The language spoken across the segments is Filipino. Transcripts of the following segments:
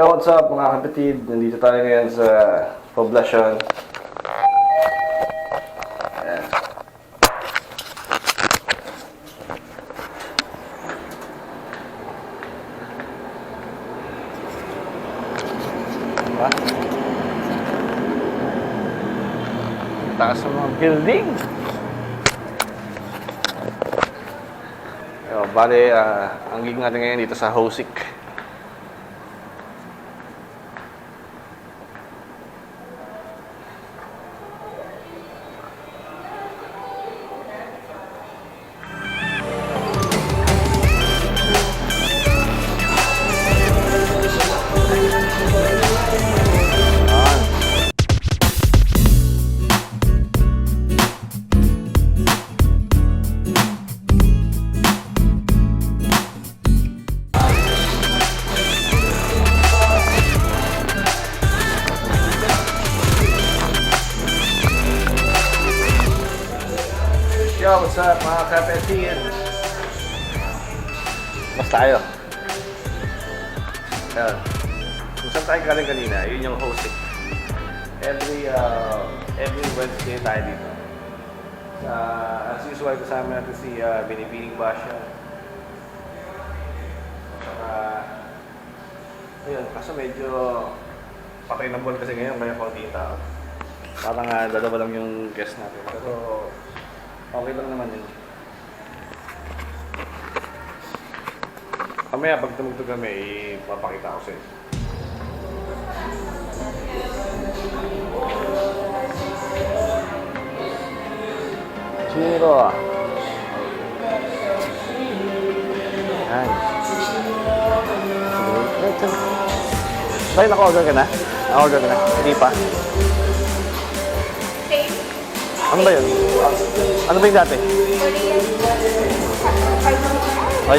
Yo, what's up mga kapatid? Nandito tayo ngayon sa Poblacion. Ayan. Diba? Taas ng mga building. Yo, bale, ah, ang gig natin ngayon dito sa Hosik. Mga kapatid? Mas tayo. Ayan. Kung saan tayo galing kanina, yun yung hosting. Every, uh, every Wednesday tayo dito. Uh, as usual, kasama natin si uh, Binibining Basha. Saka, ayun, kaso medyo patay kasi ngayon, kaya konti tao. Parang uh, dalawa lang yung guest natin. Pero okay lang naman yun. Mamaya pag tumugtog kami, ipapakita ko sa inyo. Chiro. Yan. Sige. Bay, naka-order ka na? Na-order ka na? Hindi pa? Ano ba yun? Ah, Ano ba yung dati? Korean. Ay,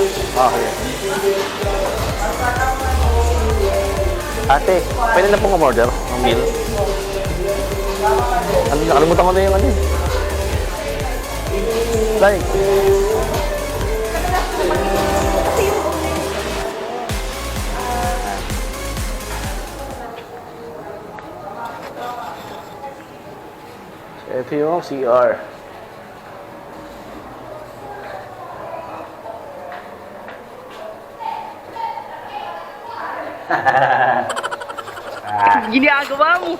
okay. Ate, pwede na pong umorder ng meal? Ano, nakalimutan ko na yung ano eh. Like, ito yung CR. Ginagawa mo.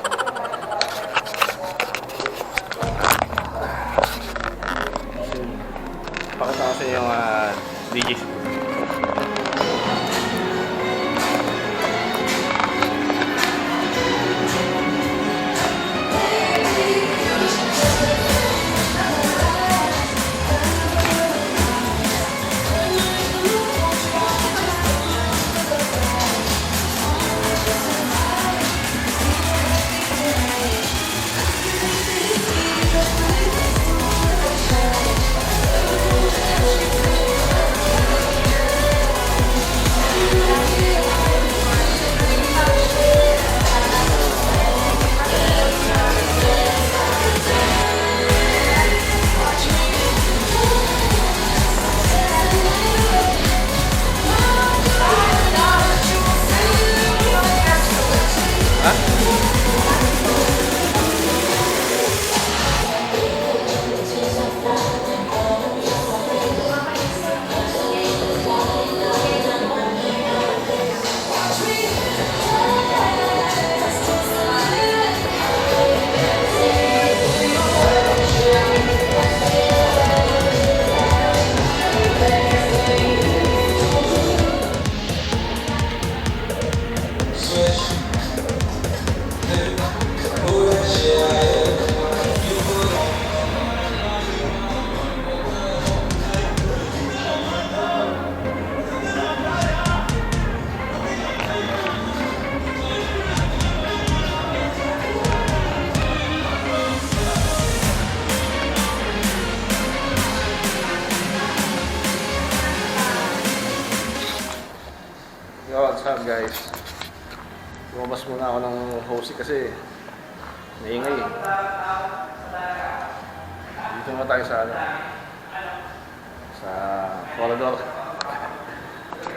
Pakita ko sa inyo yung uh, DJ. Kasi naingay eh. Dito na tayo sa ano? Sa Colador.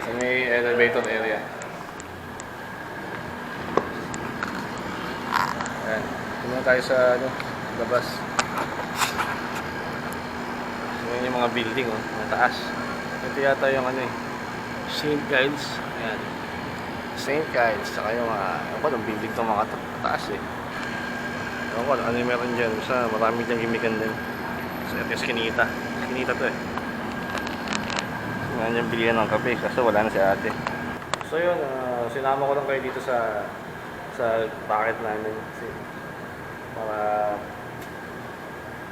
Sa may elevator area. Ayan. Tingnan tayo sa ano, labas. Ayan yung mga building, oh, mga taas. Ito yata yung ano eh, St. Giles. Ayan. St. Giles. Saka yung mga, ano ba, yung building to mga ta- taas eh. Ewan ko, ano yung meron dyan. Sa marami dyan gimikan din. Sa ito yung skinita. Skinita to eh. Ngayon yung bilihan ng kape kasi wala na si ate. So yun, ah, sinama ko lang kayo dito sa sa packet namin kasi para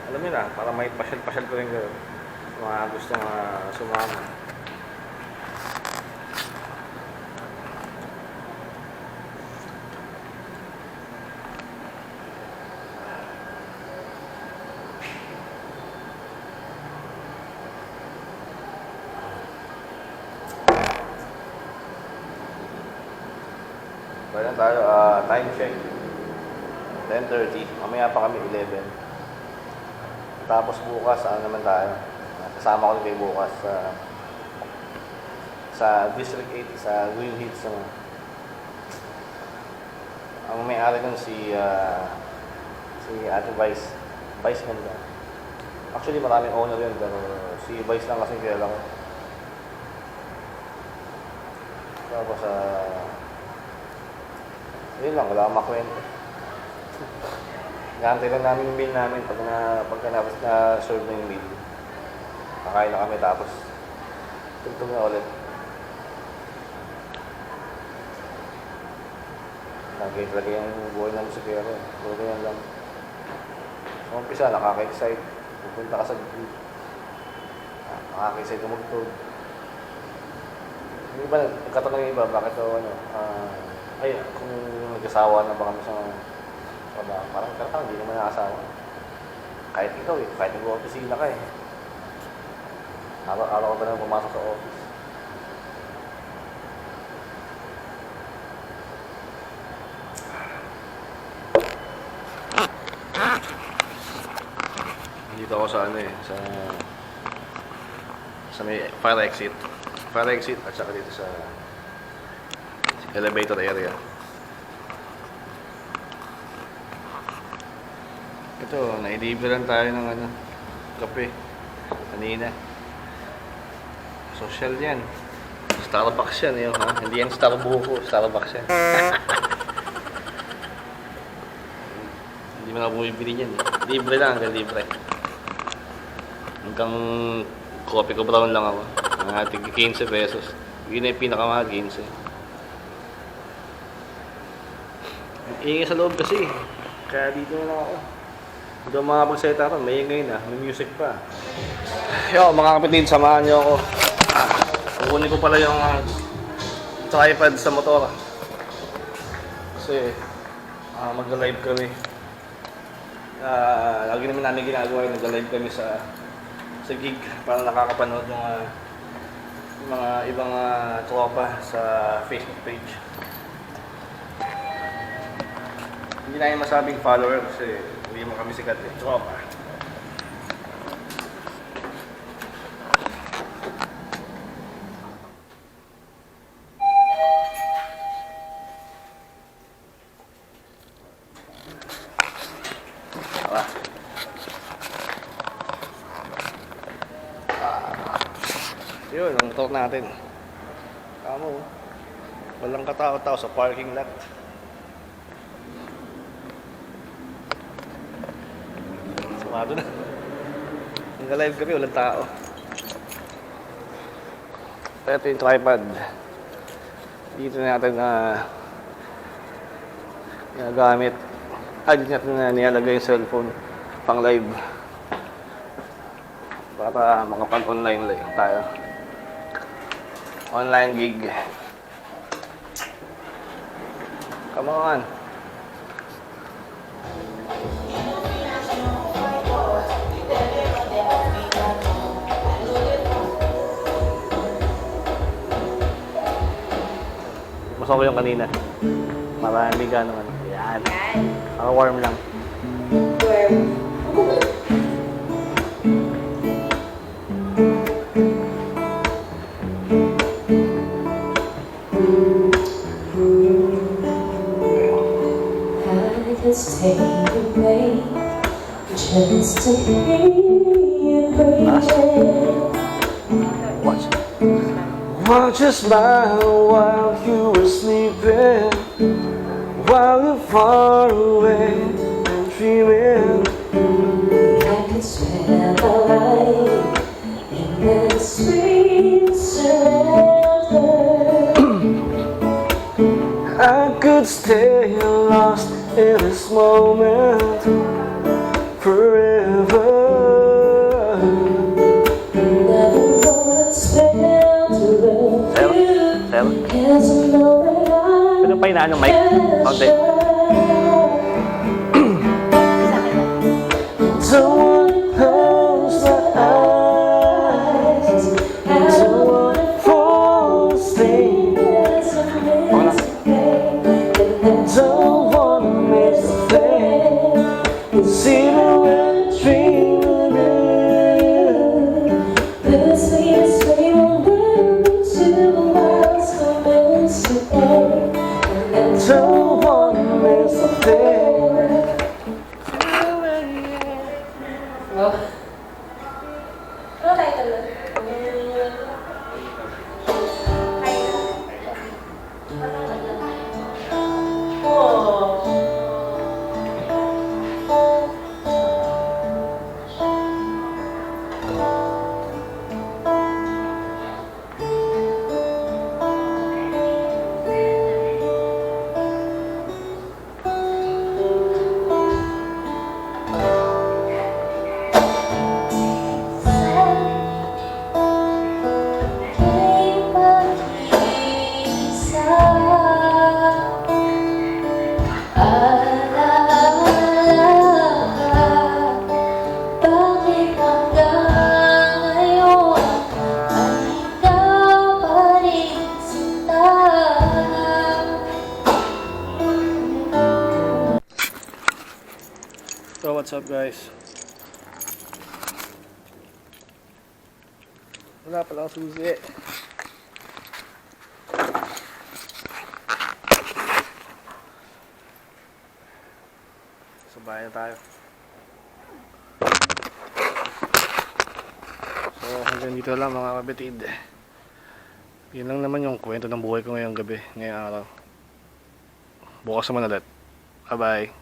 alam niyo na, para may pasyal-pasyal ko rin kayo mga gusto nga sumama. Kaya tayo, ah, time check. 10.30. Mamaya pa kami 11. Tapos bukas, ano naman tayo? Kasama ko rin kayo bukas sa sa District 8, sa Green Hills naman. Ang may-ari nun si ah, si Ate Vice. Vice ganda. Actually, maraming owner yun, pero si Vice lang kasi kaya lang. Tapos, ah, yun lang, wala akong makwento. Gantay lang namin yung meal namin pag na pagka na, na serve na yung meal. Kakain na kami tapos tugtog na ulit. Lagi talaga yung buhay ng musikero. Puro yan lang. Sa umpisa, nakaka-excite. Pupunta ka sa. Ah, Nakaka-excite tumugtog. Yung iba, nagkatanong yung iba, bakit daw ano, ah, ay, kung nag-asawa na ba kami sa trabaho, parang karang hindi naman nakasawa. Kahit ikaw eh, kahit nag-opisina ka eh. Araw-araw ka ba nang pumasok sa office? Dito ako sa ano eh, sa sa may fire exit. Fire exit at saka dito sa elevator area. Ito, nailiberan tayo ng ano, kape. Kanina. Social yan. Starbucks yan, yun, ha? Hindi yan Starbucks, Starbucks yan. Hindi mo na bumibili yan. eh. Libre lang, hanggang libre. Hanggang coffee ko brown lang ako. Mga tig 15 pesos. Yun na yung pinakamahal, 15. Ang ingay sa loob kasi. Kaya dito na ako. Hindi ako makapagsalita ron. May ingay na. May music pa. Yo, mga kapatid, samahan niyo ako. Ah, Kukunin ko pala yung ah, tripod sa motor. Kasi ah, mag-live kami. Ah, lagi naman namin ginagawa yun. Nag-live kami sa sa gig para nakakapanood yung ah, yung mga ibang ah, tropa sa Facebook page. Hindi na masabing follower kasi hindi mo kami sikat eh. Tropa. Tara. Yun, ang motor natin. Kamo. oh. Walang katao-tao sa parking lot. Sumado na. Nag-live kami, walang tao. Ito yung tripod. Dito natin na ginagamit. Ah, dito natin na nilalagay yung cellphone pang live. Para makapag-online lang tayo. Online gig. Come on. Gusto ko yung kanina. Marami ganun. ano. Yan. Para warm lang. Warm. I can stay away just to be away. Watch your smile while you were sleeping, while you're far away and dreaming. I could spend my life in this sweet surrender. I could stay lost in this moment forever. Inaan yung mic? Konti. Don't what's up guys? Wala pala akong susi. So bahay na tayo. So hanggang dito lang mga kabitid. Yun lang naman yung kwento ng buhay ko ngayong gabi, ngayong araw. Bukas naman ulit. Bye bye.